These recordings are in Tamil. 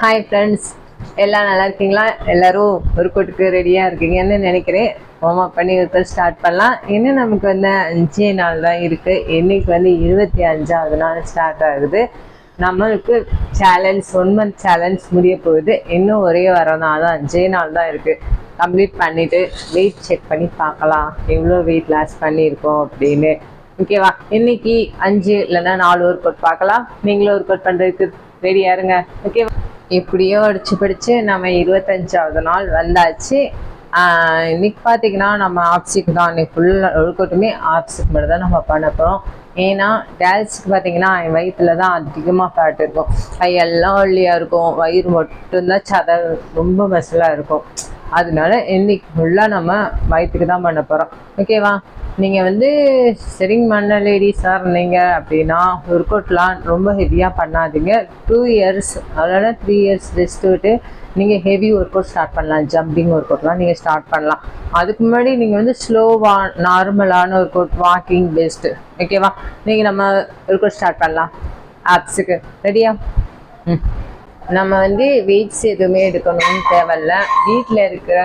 ஹாய் ஃப்ரெண்ட்ஸ் எல்லாம் நல்லா இருக்கீங்களா? எல்லாரும் ஒரு கூட்டுக்கு ரெடியாக இருக்கீங்கன்னு நினைக்கிறேன். வார்ம் அப் பண்ணி இப்போ ஸ்டார்ட் பண்ணலாம். இன்னும் நமக்கு வந்து அஞ்சே நாள் தான் இருக்குது இன்னைக்கு வந்து இருபத்தி அஞ்சாவது நாள் ஸ்டார்ட் ஆகுது. நம்மளுக்கு சேலஞ்ச் ஒன் மந்த் சேலஞ்ச் முடிய போகுது. இன்னும் ஒரே வாரம் தான். அதான் அஞ்சே நாள் தான் இருக்குது கம்ப்ளீட் பண்ணிவிட்டு வெயிட் செக் பண்ணி பார்க்கலாம். எவ்வளோ வெயிட் லாஸ் பண்ணியிருக்கோம் அப்படின்னு. ஓகேவா இன்னைக்கு அஞ்சு இல்லைன்னா நாலு ஒர்க் அவுட் பார்க்கலாம். நீங்களும் ஒர்க் அவுட் பண்ணுறதுக்கு ரெடியாக இருங்க ஓகேவா எப்படியோ அடிச்சு பிடிச்சு நம்ம இருபத்தஞ்சாவது நாள் வந்தாச்சு. இன்னைக்கு பார்த்தீங்கன்னா நம்ம ஆப்ஸிக்கு தான் இன்னைக்கு ஃபுல் ஒழுக்கட்டுமே ஆப்ஸிக்கு மட்டும் தான் நம்ம பண்ண போகிறோம் ஏன்னா டேல்ஸுக்கு பார்த்தீங்கன்னா என் வயிற்றுல தான் அதிகமாக ஃபேட் இருக்கும். கையெல்லாம் ஒல்லியாக இருக்கும். வயிறு மட்டும்தான் சத ரொம்ப மசிலாக இருக்கும். அதனால இன்னைக்கு ஃபுல்லாக நம்ம வயிற்றுக்கு தான் பண்ண போகிறோம் ஓகேவா நீங்கள் வந்து சரிங்க லேடி லேடிஸாக இருந்தீங்க அப்படின்னா ஒர்க் அவுட்லாம் ரொம்ப ஹெவியாக பண்ணாதீங்க. டூ இயர்ஸ் அதனால் த்ரீ இயர்ஸ் ரெஸ்ட் விட்டு நீங்கள் ஹெவி ஒர்க் அவுட் ஸ்டார்ட் பண்ணலாம். ஜம்பிங் ஒர்க் அவுட்லாம் நீங்கள் ஸ்டார்ட் பண்ணலாம். அதுக்கு முன்னாடி நீங்கள் வந்து ஸ்லோவாக நார்மலான ஒர்க் அவுட் வாக்கிங் பெஸ்ட்டு ஓகேவா நீங்கள் நம்ம ஒர்க் அவுட் ஸ்டார்ட் பண்ணலாம் ஆப்ஸுக்கு ரெடியா ம். நம்ம வந்து வெயிட்ஸ் எதுவுமே எடுக்கணும்னு தேவையில்ல. வீட்டில் இருக்கிற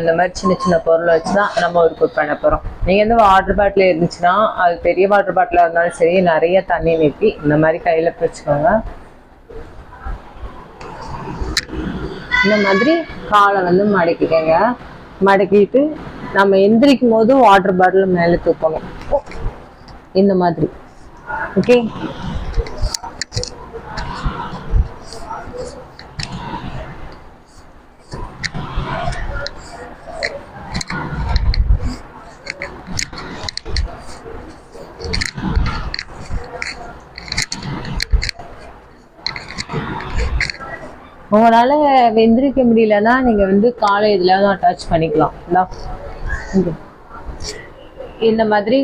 இந்த மாதிரி சின்ன சின்ன பொருளை வச்சு தான் நம்ம ஒரு குக் பண்ண போகிறோம் நீங்கள் வந்து வாட்டர் பாட்டில் இருந்துச்சுன்னா அது பெரிய வாட்டர் பாட்டிலாக இருந்தாலும் சரி நிறைய தண்ணி நிறுத்தி இந்த மாதிரி கையில் பிடிச்சிக்கோங்க இந்த மாதிரி காலை வந்து மடக்கிக்கோங்க. மடக்கிட்டு நம்ம எந்திரிக்கும் போது வாட்டர் பாட்டில் மேலே தூக்கணும். இந்த மாதிரி. ஓகே உங்களால் வெந்திரிக்க முடியலன்னா நீங்கள் வந்து காலை இதில் தான் அட்டாச் பண்ணிக்கலாம். இந்த மாதிரி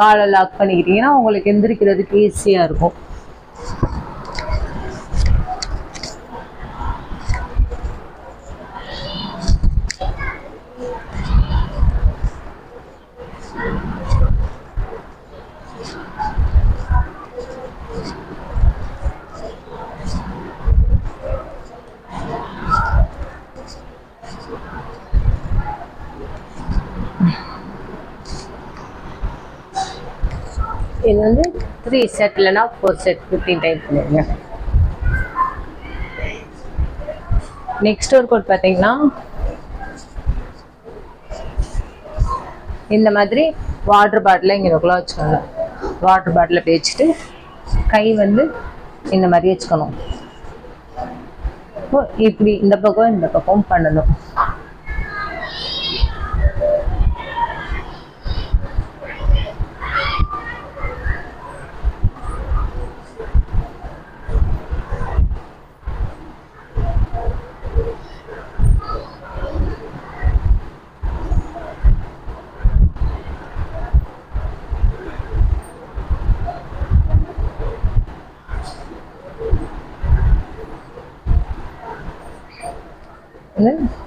காலை லாக் பண்ணிக்கிட்டீங்கன்னா உங்களுக்கு எந்திரிக்கிறதுக்கு ஈஸியாக இருக்கும். இது வந்து த்ரீ செட் இல்லைன்னா ஃபோர் செட் ஃபிஃப்டீன் டைப் பண்ணுங்க நெக்ஸ்ட் ஒர்க் அவுட் பார்த்தீங்கன்னா இந்த மாதிரி வாட்டர் பாட்டில் இங்கே நுக்குள்ள வச்சுக்கோங்க. வாட்டர் பாட்டிலை பேச்சுட்டு கை வந்து இந்த மாதிரி வச்சுக்கணும். இப்படி இந்த பக்கம் இந்த பக்கம் பண்ணணும்.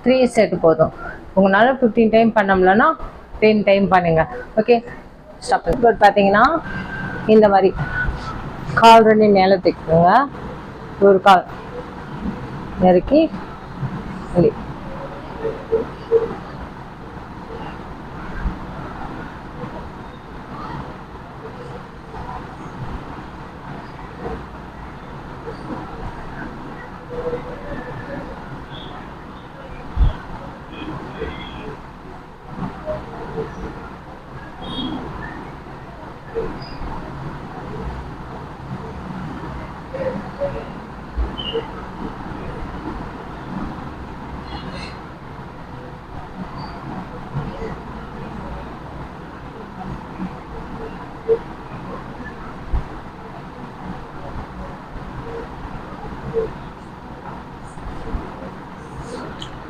த்ரீ செட் போதும். உங்களால் ஃபிஃப்டீன் டைம் பண்ண முடியலன்னா டென் டைம் பண்ணுங்கள் ஓகே ஸ்டாப் இப்போ பார்த்தீங்கன்னா இந்த மாதிரி கால் ரெண்டு மேலே ஒரு கால் நெருக்கி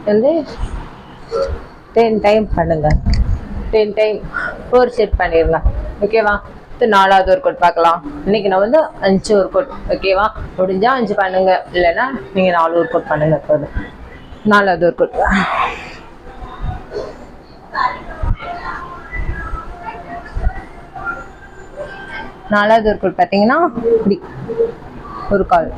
வந்து டென் டைம் பண்ணுங்க. டென் டைம் ஃபோர் செட் பண்ணிடலாம். ஓகேவா அடுத்து நாலாவது ஒர்க் அவுட் பார்க்கலாம். இன்னைக்கு நான் வந்து அஞ்சு ஒர்க் அவுட் ஓகேவா முடிஞ்சா அஞ்சு பண்ணுங்க. இல்லைன்னா நீங்கள் நாலு ஒர்க் அவுட் பண்ணுங்க போதும். நாலாவது ஒர்க் அவுட் நாலாவது ஒர்க் அவுட் பார்த்தீங்கன்னா இப்படி. ஒரு கால்.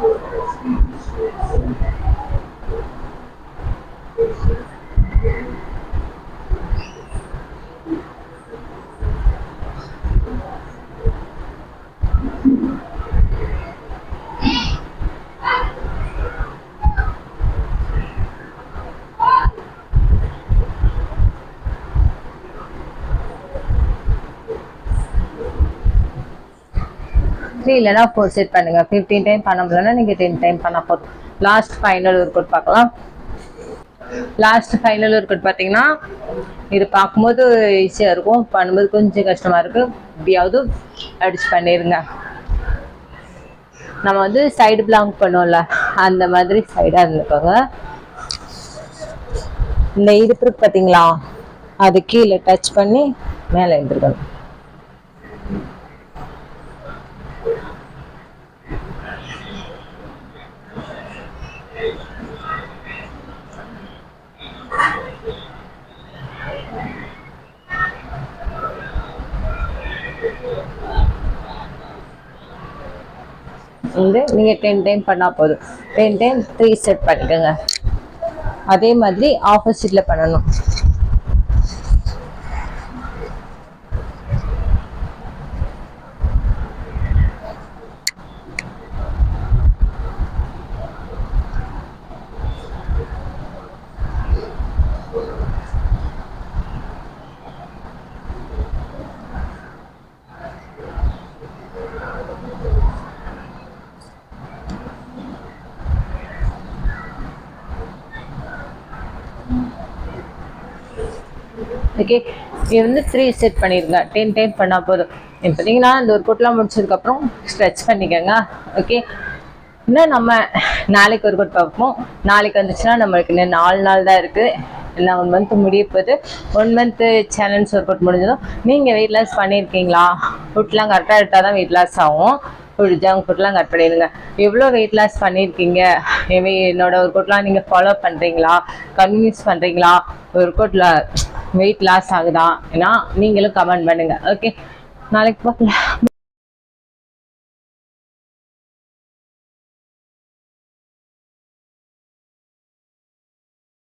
த்ரீ இல்லைனா ஃபோர் செட் பண்ணுங்க. ஃபிஃப்டீன் டைம் பண்ண முடியலன்னா நீங்கள் டென் டைம் பண்ணால் போதும். லாஸ்ட் ஃபைனல் ஒர்க் அவுட் பார்க்கலாம். லாஸ்ட் ஃபைனல் ஒர்க் அவுட் பார்த்தீங்கன்னா இது பார்க்கும்போது ஈஸியாக இருக்கும். பண்ணும்போது கொஞ்சம் கஷ்டமாக இருக்குது எப்படியாவது அடிச்சு பண்ணிடுங்க நம்ம வந்து சைடு பிளாங்க் பண்ணுவோம்ல அந்த மாதிரி சைடாக இருந்துக்கோங்க. இந்த இடுப்பு பார்த்தீங்களா? அது கீழே டச் பண்ணி மேலே எழுந்திருக்கணும். வந்து நீங்கள் டென் டைம் பண்ணால் போதும். டென் டைம் த்ரீ செட் பண்ணிக்கோங்க. அதே மாதிரி ஆப்போசிட்டில் பண்ணணும். ஓகே இது வந்து த்ரீ செட் பண்ணிடுங்க டென் டென் பண்ணால் போதும். இப்போ பார்த்தீங்கன்னா இந்த ஒரு கோட்லாம் முடிச்சதுக்கப்புறம் ஸ்ட்ரெச் பண்ணிக்கோங்க. ஓகே இன்னும் நம்ம நாளைக்கு ஒரு கொட் பார்ப்போம். நாளைக்கு வந்துச்சுன்னா நம்மளுக்கு இன்னும் நாலு நாள் தான் இருக்குது எல்லாம் ஒன் மந்த் முடிய போகுது. One month challenge work out முடிஞ்சதும். நீங்கள் வெயிட் லாஸ் பண்ணியிருக்கீங்களா ஃபுட்லாம் கரெக்டாக எடுத்தால் தான் வெயிட் லாஸ் ஆகும். ஒரு ஜங்க் ஃபுட்லாம் கட் பண்ணிடுங்க. எவ்வளோ வெயிட் லாஸ் பண்ணியிருக்கீங்க என்னோட ஒர்க் அவுட்லாம் நீங்கள் ஃபாலோ பண்ணுறீங்களா கன்வின்ஸ் பண்ணுறீங்களா ஒர்க் அவுட்டில் வெயிட் லாஸ் ஆகுதா? ஏன்னா நீங்களும் கமெண்ட் பண்ணுங்கள் ஓகே நாளைக்கு பார்க்கலாம்.